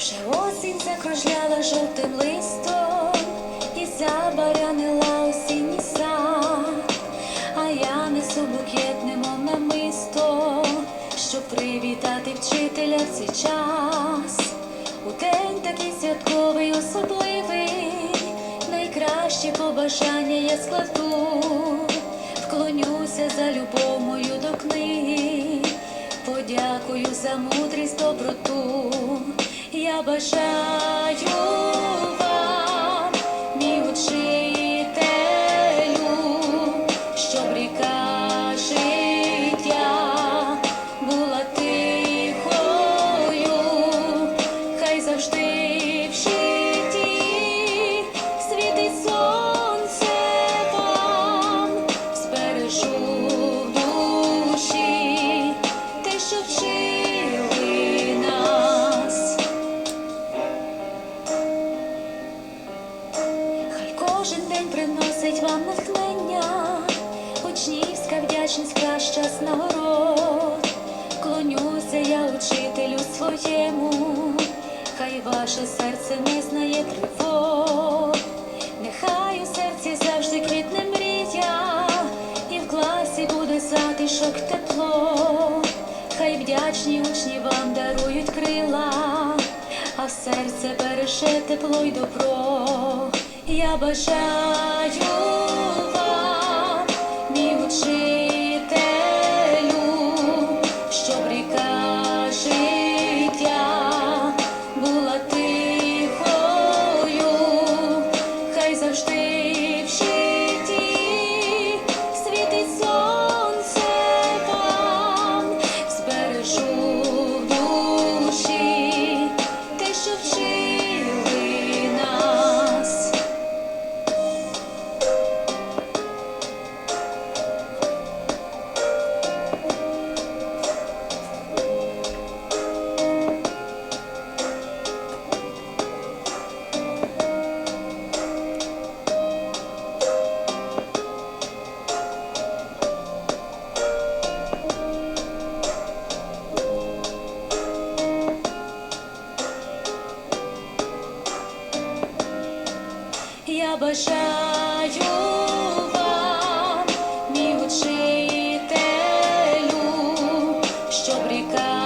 Вже осінь закружляла жовтим листом і забаранила осінній сад, а я несу букет, немов намисто, щоб привітати вчителя в цей час. У день такий святковий, особливий, найкращі побажання я складу, вклонюся за любов мою до книги, подякую за мудрість, доброту. Я бажаю вам, мій щоб ріка життя була тихою, хай завжди кожен день приносить вам натхнення, учнівська вдячність краща з. Клонюся я учителю своєму, хай ваше серце не знає тривог, нехай у серці завжди квітне мрія, і в класі буде затишок тепло, хай вдячні учні вам дарують крила. А в серце береше тепло й добро. Я бажаю я бажаю вам, мій учителю, щоб ріка.